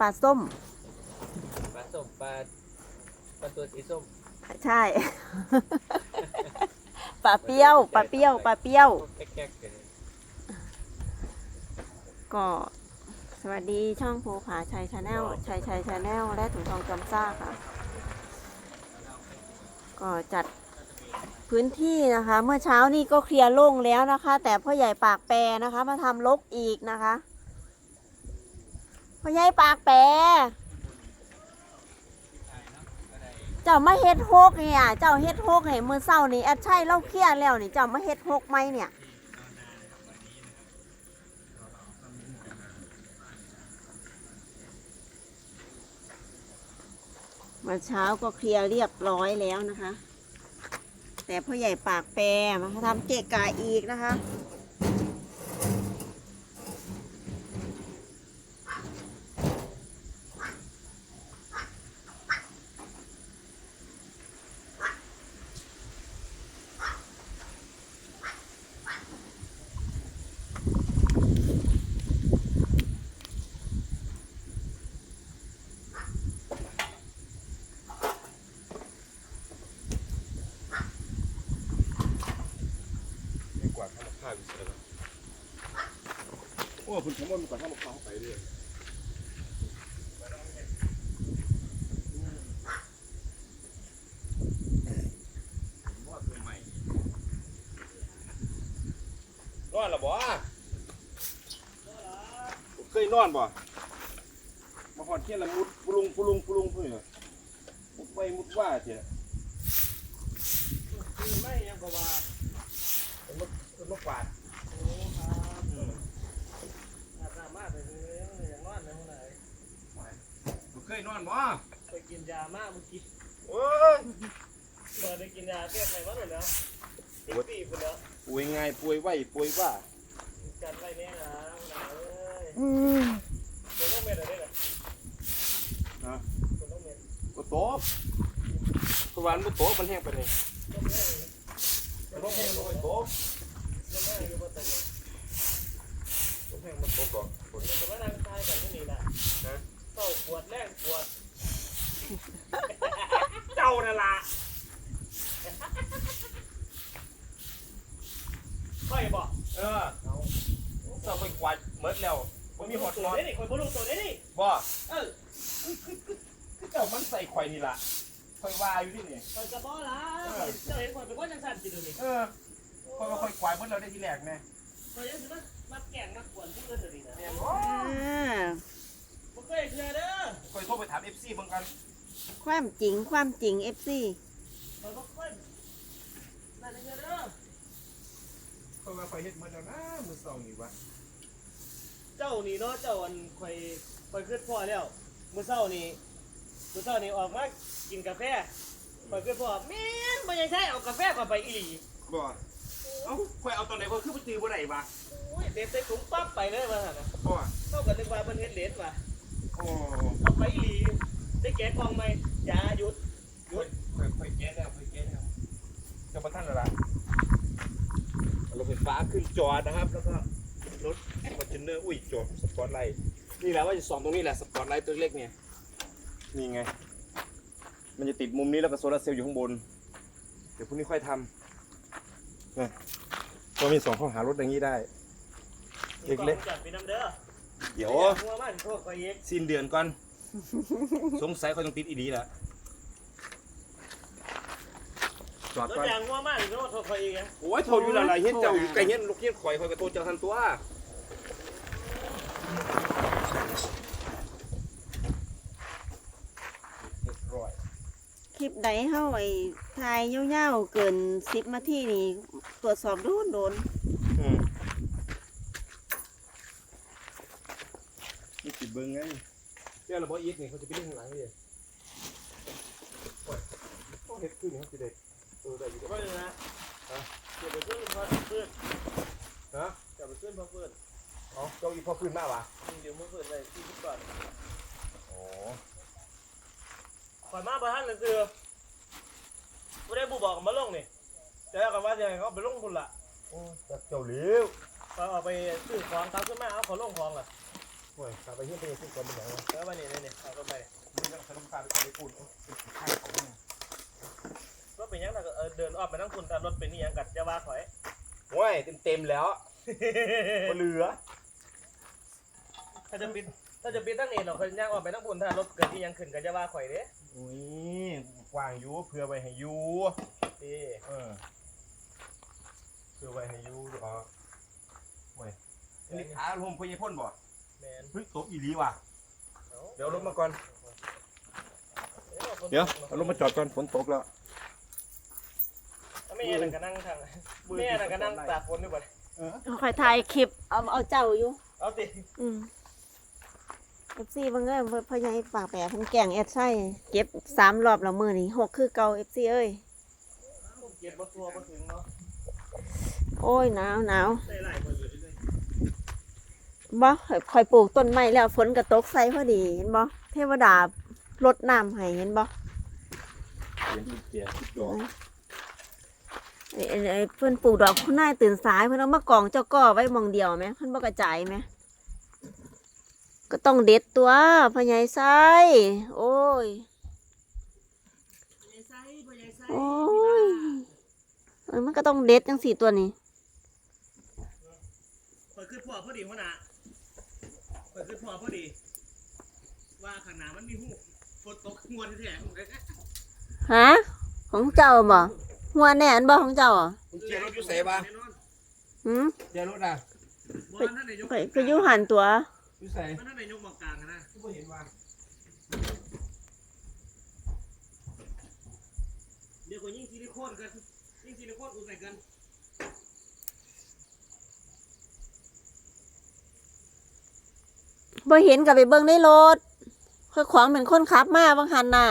ปลาส้ม ปลาส้มปลาปลาตัวสีส้มใช่ ปลาเปรี้ยว ปลาเปรี้ยว ปลาเปรี้ยว แก๊กๆกันก็สวัสดีช่องภูผาชัยชาแนลชัยชัยชาแนลและถุงทองจำซ่าค่ะ ก็จัดพื้นที่นะคะ เมื่อเช้านี่ก็เคลียร์โล่งแล้วนะคะ แต่พ่อใหญ่ปากแปรนะคะ มาทำลกอีกนะคะ พ่อใหญ่ปากแปรเจ้ามาเฮ็ดโฮกเนี่ยเจ้าเฮ็ดโฮกเนี่ยมือเศร้านี่แอดใช่เล่าเคลียร์แล้วนี่เจ้ามาเฮ็ดโฮกไหมเนี่ยเมื่อเช้าก็เคลียร์เรียบร้อยแล้วนะคะ แต่พ่อใหญ่ปากแปรมาทำเกะกะอีกนะคะ ดี กว่าทำกับข้าวอีกเลยโอ้คุณสมมติมีกว่าทำกับข้าวเข้าไปด้วยนอนหรอบ่เคยนอนบ่มาหอดเที่ยงละมุดปุลุงปุลุงปุลุงเพื่อนมุดไปมุดว่าเถอะคือไม่ยังก็ว่าเป็น มะเป็นมะกวาดโอ้ครับอามารถไปเลยอย่างนอนในห้องไหนบ่เคยนอนบ่ไปกินยามากเมื่อกี้โอ้ยเปิดได้กินยาแก้ไขวัดเลยแล้วติดปีไปแล้วป่วยง่ายป่วยไหวป่วยว่ากันไปแน่นะหนาวเอ้ยคนต้องเม็ดอะไรเนี่ยฮะคนต้องเม็ดก็โต๊ะเพราะวามันบ่โต๊ะมันแห้งไปเลยมันบ่แห้งมันก็โต๊ะ ต้องแม่อยู่บนตึก มันแห้งมันโต๊ะก่อน มันจะมานั่งทายกันที่นี่นะเต้าปวดแรงปวด เจ้าน่ะล่ะค่อยบอก เออเจ้าไปกวาดหมดแล้วบ่มีหอดนอน นี่คนบ่รู้ตัวนี่ บ่ เออคือเจ้ามันใส่ข่อยนี่ล่ะข่อยว่าอยู่ที่นี่คอยกระบอกละเจ้าเห็นคนเป็นว่าจังสันจิดูนี่เออข่อยว่าข่อยกวาดหมดแล้วได้ทีแรกแน่อยยังสิมามาแก่งมากวนผู้อื่นเลยนะแม่นบ่อ่าบ่เคยเชื่อเด้อข่อยโทรไปถาม FC เบิ่งกัน ความจริงความจริง FC คอยบ่เคยน่าจะเชื่อเด้อข่อยว่าข่อยเฮ็ดมดแล้วนะมือเช้านี่วะเจ้านี่เนาะเจ้าอันคอย คอยขึ้นพ่อแล้วมื้อเช้านี่มื้อเช้านี่ออกมากินกาแฟคอยขึ้นพ่อแม่นบ่ยังใช่เอากาแฟก่อนไปอีหลีบ่เอ้าข่อยเอาตอนไหนข่อยคือบ่จื้อบ่ได้วะโอ้ยเด็ดใส่ถุงปั๊บไปเลยว่าซั่นน่ะบ่เท่ากับนึกว่าเพิ่นเฮ็ดเลสว่ะโอ้เอาไปอีหลีได้แกะกล่องไหมอย่าหยุดข่อยข่อยข่อยแก้แล้วข่อยแก้แล้วเจะบ่ทันแล้วล่ะเอารถไฟฟ้าขึ้นจอดนะครับ แล้วก็รถฟอร์จูเนอร์อุ้ยจอดสปอร์ตไลท์ นี่แหละว่าจะส่องตรงนี้แหละสปอร์ตไลท์ตัวเล็กเนี่ยนี่ไง มันจะติดมุมนี้แล้วก็โซลาร์เซลล์อยู่ข้างบน เดี๋ยวพรุ่งนี้ค่อยทำนะก็มีสองข้อหารถอย่างนี้ได้ เล็กๆ จัดไปน้ำเด้อเดี๋ยว หัวมันโทษคอยเอกสิ้นเดือนก่อน สงสัยเขาต้องติดอีดีแหละจอดรถก่อน ยางหัวมันโทษคอยเอกนะโอ้ยโทรอยู่และไรเห็นเจ้าอยู่ไกลเห็นลูกเห็นข่อยข่อยก็โทรเจ้าทันตัวเรียบร้อย คลิปใดเฮาไอ้ทายยาวๆเกิน10นาทีนี่ตรวจสอบโดนโดนอืมนี่ติดเบิ้งไงเรื่องระบบอีทนี่เขาจะไปเล่นข้างหลังเลยโอ้ยโอ้เฮ็ดขึ้นนี่เขาจะเด็กเออได้อยู่ว่าเลยนะเดี๋ยวไปขึ้นพอเพื่อนฮะเดี๋ยวไปขึ้นพอเพื่อนเอาเจ้าอีพ่อพื้นมากวะเดี๋ยวมือเพื่อนเลยที่ทุกก่อนโอ้ ข่อยมาประทานซื้อไม่ได้บูบอกมาลงนี่แต่วกันว่าจะให้เขาไปลงคุณละโอ้จากเจ้าเลี้ยวเอาไปซื้อของครับขึ้นมาเอาขอลงของล่ะโอ้ยไปเฮียไปซื้อคนเป็นหยังวะแล้ววันนี้นี่นี่เอาไปนี่ไม่ต้องขนมตาลไปไปุ่นข้าวของนรถเป็นยังไงเดินออกไปทั้งคุณแต่รถเป็นนี่ยังกัดจะว่าข่อย โอ้ยเต็มเต็มแล้วบ่เหลือ ถ้าจะปิด ถ้าจะปิดตั้งเอ็นหรอกคนย่างออกไปตั้งบุญถ้ารถเกิดที่ยังขึ้นก็จะว่าข่อยเด้อุ้ยกว้างอยู่เพื่อไว้ให้อยู่นี่เออเพื่อไว้ให้อยู่ดอกโอ้ยอันนี้ขาลมพยาพ่นบ่แมนเฮ้ยตกอีหลีว่ะอาเดี๋ยวเอารถมาก่อนอาเดี๋ยวเอารถมาจอดก่อนฝนตกแล้วเอาแม่น่ะก็นั่งทางแม่น่ะก็นั่งตากฝนด้วยบ่คอยถ่ายคลิปเอาเอาเจ้าอยู่เอาติอืม เอฟซีบางเอ้ยพ่อใหญ่ปากแปะเพิ่นแกล้งแอดไส้เก็บสามรอบแล้วมือนี่หกคือเก่าเอฟซีเอ้ยเก็บบ่ทัวบ่ถึงเนาะโอ้ยหนาวหนาวได้หลายคนอยู่ด้วยบ่คอยปลูกต้นไม้แล้วฝนก็ตกใส่พอดีเห็นบ่เทวดารดน้ำให้เห็นบ่เสียสิบดอกไอ้เพิ่อนปลูกดอกคุณนายตื่นสายเพิ่นเอามากองเจ้าก่อไว้มองเดียวไหมเพิ่นบ่กระจายไหม ก็ต้องเด็ดตัวพ่อใหญ่ไส้โอ้ยใหญ่ไซบ่ใหญ่ไซโอ้ยเออมันก็ต้องเด็ดจังสี่ตัวนี้เปิดขึ้นพ่อพอดีหัวหน้าเปิดขึ้นพ่อพอดี ว่าข้างหน้ามันมีหูฝนตกงวดแท้ๆฮะของเจ้าบ่หัวแหน่นบ่ของเจ้าอะคุณเจียรถอยู่ใส่บ้างหืมเจียรถอะบ่ท่านนายกไปไปอยู่หันตัว อยู่ใส่ท่านนายกบอกกลางอะนะก็เห็นว่าเดี๋ยวก็ยิงซิลิโคนกันยิงซิลิโคนอุดใส่กันบ่เห็นกับไปเบิ่งในรถค่อยขวางเป็นคนขับมาบางหันน่ะ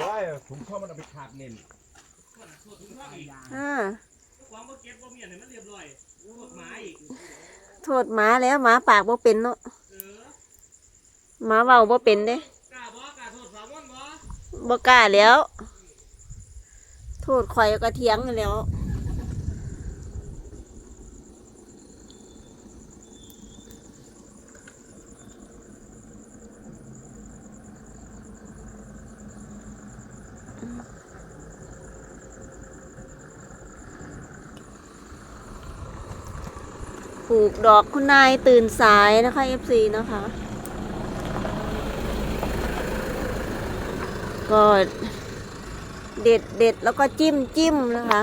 ว้าย ถุงท่อมันเอาไปขาดเน้นอ่าความบ่เก็บบ่เมียนให้มันเรียบร้อยพวกหมาอีกโทษหมาแล้วหมาปากบ่เป็นเนาะเออหมาเว้าบ่เป็นเด้กล้าบ่กล้าโทษสาวมอนบ่บ่กล้าแล้ว โทษข่อยก็เถียงกันแหล้ว ปลูกดอกคุณนายตื่นสายนะคะ FC นะคะ ก็เด็ดเด็ดแล้วก็จิ้มจิ้มนะคะ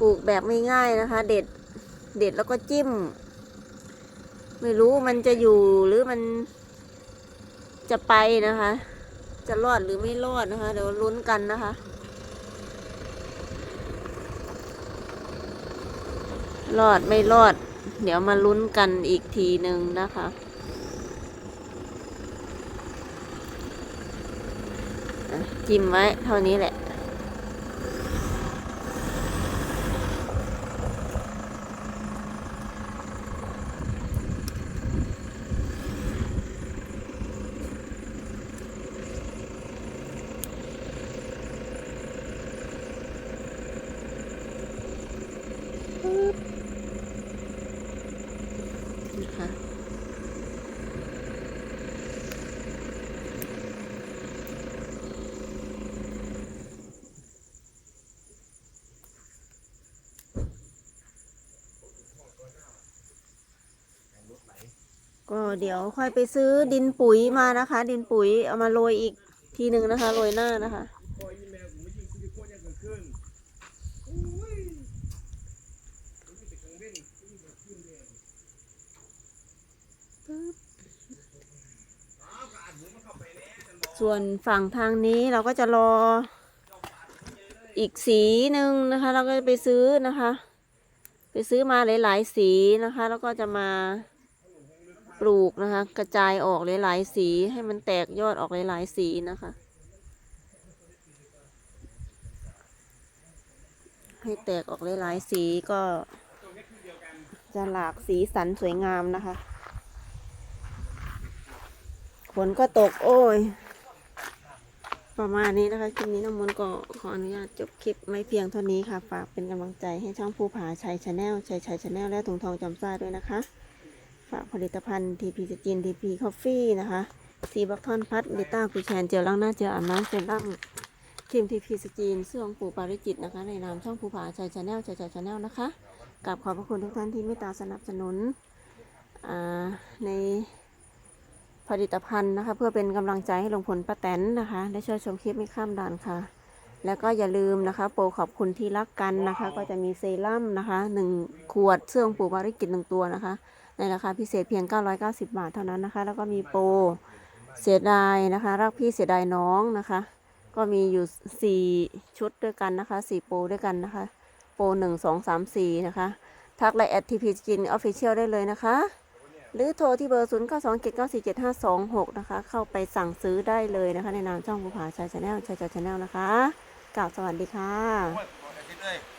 ปลูกแบบไม่ง่ายนะคะ เด็ดเด็ดแล้วก็จิ้ม ไม่รู้มันจะอยู่หรือมันจะไปนะคะ จะรอดหรือไม่รอดนะคะ เดี๋ยวลุ้นกันนะคะ รอดไม่รอด เดี๋ยวมาลุ้นกันอีกทีหนึ่งนะคะ จิ้มไว้เท่านี้แหละ ก็เดี๋ยวค่อยไปซื้อดินปุ๋ยมานะคะ ดินปุ๋ยเอามาโรยอีกทีหนึ่งนะคะโรยหน้านะคะส่วนฝั่งทางนี้เราก็จะรออีกสีหนึ่งนะคะ เราก็จะไปซื้อนะคะ ไปซื้อมาหลาย ๆ สีนะคะ แล้วก็จะมา ปลูกนะคะ กระจายออกหลายๆสีให้มันแตกยอดออกหลายๆสีนะคะ ให้แตกออกหลายๆสีก็จะหลากสีสันสวยงามนะคะฝนก็ตกโอ้ย ประมาณนี้นะคะคลิปนี้น้ำมนต์ก็ขออนุญาตจบคลิปไม่เพียงเท่านี้ค่ะ ฝากเป็นกำลังใจให้ช่องภูผาชัยชาแนลชัยชัยชาแนลและถุงทองจำซ่าด้วยนะคะ ฝากผลิตภัณฑ์ TP สกิน TP Coffee นะคะซีบัคทอนพัดเบต้ากูแชนเจลล้างหน้าเจลอาบน้ำเซรั่มครีม TP สกินเสื้อของปู่ปาริจิตนะคะ ในนามช่องภูผาชัยชาแนลชัยชัยชาแนลนะคะกราบขอบพระคุณทุกท่านที่เมตตาสนับสนุนในผลิตภัณฑ์นะคะ เพื่อเป็นกำลังใจให้ลงผลป้าแตนนะคะได้ช่วยชมคลิปไม่ข้ามด่านค่ะ แล้วก็อย่าลืมนะคะ โปรขอบคุณที่รักกันนะคะ ก็จะมีเซรั่มนะคะหนึ่งขวดเสื้อของปู่ปาริจิตหนึ่งตัวนะคะ ในราคาพิเศษเพียง 990 บาทเท่านั้นนะคะ แล้วก็มีโปรเสียดายนะคะ รักพี่เสียดายน้องนะคะ ก็มีอยู่ 4 ชุดด้วยกันนะคะ 4 โปรด้วยกันนะคะ โปร1 2 3 4 นะคะ ทักไลน์แอดทีพีสกินออฟฟิเชียลได้เลยนะคะ หรือโทรที่เบอร์ 0 9 2 7 9 4 7 5 2 6 นะคะ เข้าไปสั่งซื้อได้เลยนะคะ ในนามช่องภูผาชายชาแนลชายชาแนลนะคะกล่าวสวัสดีค่ะ